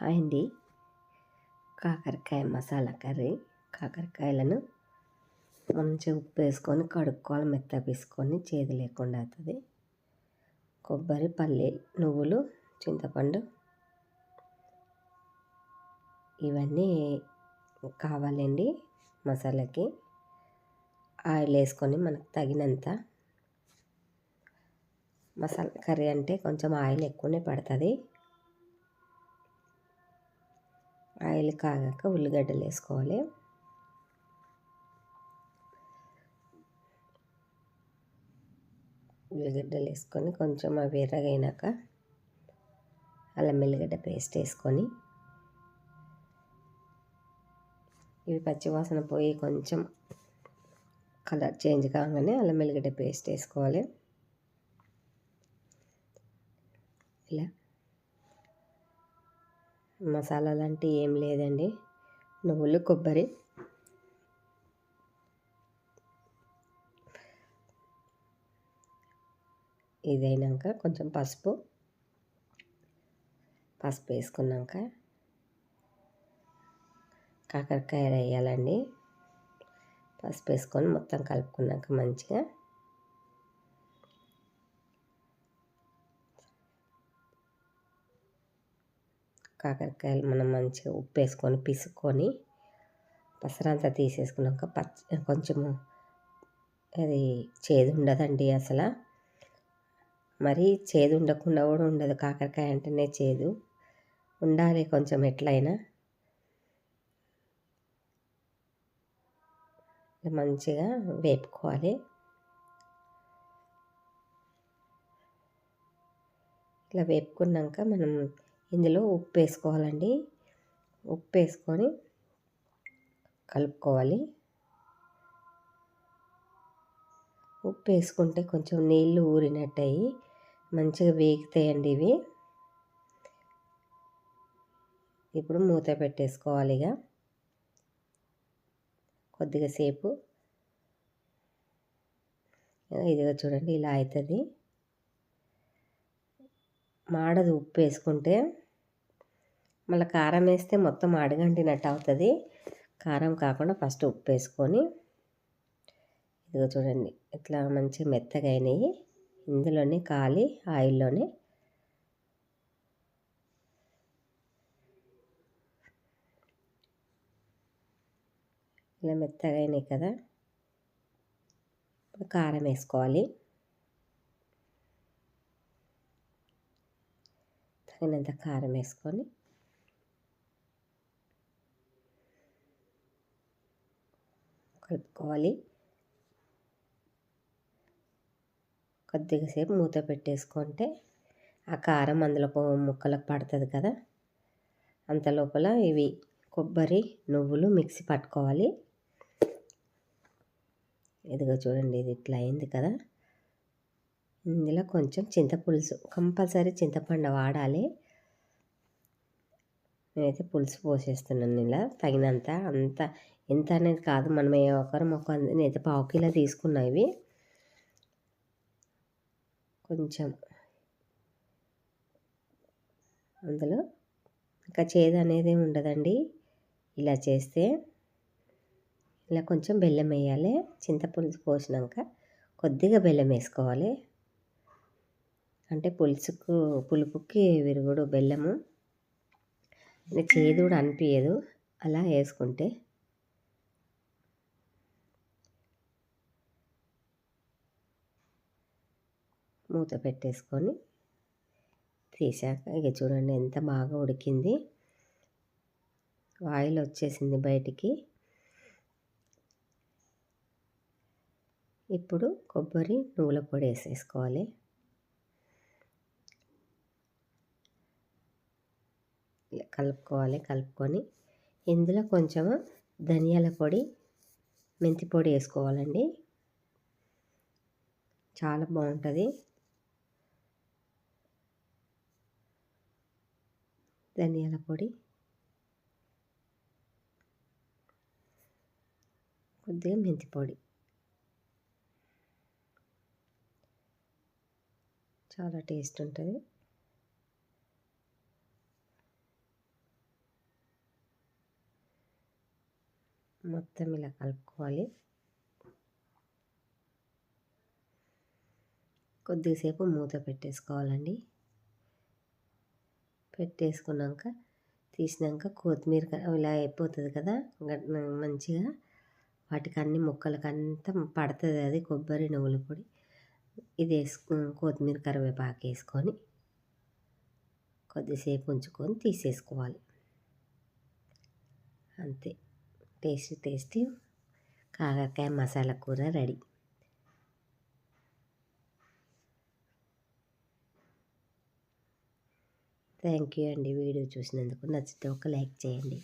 Hi అండి. కాకరకాయ masala curry. కాకరకాయలను మంచిగా ఉప్పు వేసుకొని కడుక్కోవాలి మెత్త పీసుకొని చేదు లేకుండా అవుతుంది. కొబ్బరి పల్లి నువ్వులు చింతపండు ఇవన్నీ కావాలండి మసాలాకి. ఆయిల్ వేసుకొని మనకు తగినంత మసాలా కర్రీ అంటే కొంచెం ఆయిల్ ఎక్కువనే పడుతుంది. ఆయిల్ కాగాక ఉల్లిగడ్డలు వేసుకోవాలి. ఉల్లిగడ్డలు వేసుకొని కొంచెం అవి ఎర్రగైనాక అల్లం వెల్లిగడ్డ పేస్ట్ వేసుకొని ఇవి పచ్చివాసన పోయి కొంచెం కలర్ చేంజ్ కాగానే అల్లం వెల్లిగడ్డ పేస్ట్ వేసుకోవాలి. ఇలా మసాలా లాంటి ఏం లేదండి. నువ్వులు కొబ్బరి. ఇదైనాక కొంచెం పసుపు. పసుపు వేసుకున్నాక కాకరకాయ వేయాలండి. పసుపు వేసుకొని మొత్తం కలుపుకున్నాక మంచిగా కాకరకాయలు మనం మంచిగా ఉప్పు వేసుకొని పిసుక్కొని పసరంతా తీసేసుకున్నాక పచ్చి కొంచెము అది చేదు ఉండదండి అసలు. మరీ చేదు ఉండకుండా కూడా ఉండదు. కాకరకాయ అంటేనే చేదు. ఉండాలి కొంచెం ఎట్లయినా. మంచిగా వేపుకోవాలి. ఇట్లా వేపుకున్నాక మనం ఇందులో ఉప్పు వేసుకోవాలండి. ఉప్పు వేసుకొని కలుపుకోవాలి. ఉప్పు వేసుకుంటే కొంచెం నీళ్ళు ఊరినట్టయి మంచిగా వేగుతాయండి ఇవి. ఇప్పుడు మూత పెట్టేసుకోవాలి ఇక. కొద్దిగా సేపు. ఇదిగా చూడండి ఇలా అవుతుంది మాడదు ఉప్పు వేసుకుంటే. మళ్ళీ కారం వేస్తే మొత్తం అడగంటినట్టు అవుతుంది. కారం కాకుండా ఫస్ట్ ఉప్పు వేసుకొని ఇదిగో చూడండి ఇట్లా మంచి మెత్తగా అయినాయి. ఇందులోనే కాలి ఆయిల్లోనే ఇలా మెత్తగా అయినాయి కదా కారం వేసుకోవాలి. తగినంత కారం వేసుకొని కలుపుకోవాలి. కొద్దిగా సేపు మూత పెట్టేసుకుంటే ఆ కారం అందులో ముక్కలకు పడుతుంది కదా. అంత లోపల ఇవి కొబ్బరి నువ్వులు మిక్సీ పట్టుకోవాలి. ఇదిగో చూడండి ఇది ఇట్లా అయింది కదా. ఇందులో కొంచెం చింతపులుసు కంపల్సరీ చింతపండు వాడాలి. నేనైతే పులుసు పోసేస్తున్నాను ఇలా తగినంత అంత ఎంత అనేది కాదు. మనం ఏ ఒకరం ఒక నేనైతే పావు కిలో తీసుకున్నా ఇవి. కొంచెం అందులో ఇంకా చేదు అనేది ఉండదండి. ఇలా చేస్తే ఇలా కొంచెం బెల్లం వేయాలి. చింతపులుసు పోసినాక కొద్దిగా బెల్లం వేసుకోవాలి. అంటే పులుసుకు పులుపుకి విరుగుడు బెల్లము చేదు కూడా అనిపించదు అలా వేసుకుంటే. మూత పెట్టేసుకొని తీసాక ఇక చూడండి ఎంత బాగా ఉడికింది. ఆయిల్ వచ్చేసింది బయటికి. ఇప్పుడు కొబ్బరి నువ్వుల పొడి వేసేసుకోవాలి. కలుపుకోవాలి కలుపుకొని ఇందులో కొంచెము ధనియాల పొడి మెంతి పొడి వేసుకోవాలండి. చాలా బాగుంటుంది. ధనియాల పొడి. కొద్దిగా మెంతి పొడి. చాలా టేస్ట్ ఉంటుంది. మొత్తం ఇలా కలుపుకోవాలి. కొద్దిసేపు మూత పెట్టేసుకోవాలండి. పెట్టేసుకున్నాక తీసినాక కొత్తిమీర ఇలా అయిపోతుంది కదా మంచిగా వాటికి అన్ని ముక్కలకి అంతా పడుతుంది అది కొబ్బరి నువ్వుల పొడి. ఇది వేసుకు కొత్తిమీర కరివేపాకు వేసుకొని కొద్దిసేపు ఉంచుకొని తీసేసుకోవాలి. అంతే. టేస్టీ టేస్టీ కాకరకాయ మసాలా కూర రెడీ. థ్యాంక్ యూ అండి వీడియో చూసినందుకు. నచ్చితే ఒక లైక్ చేయండి.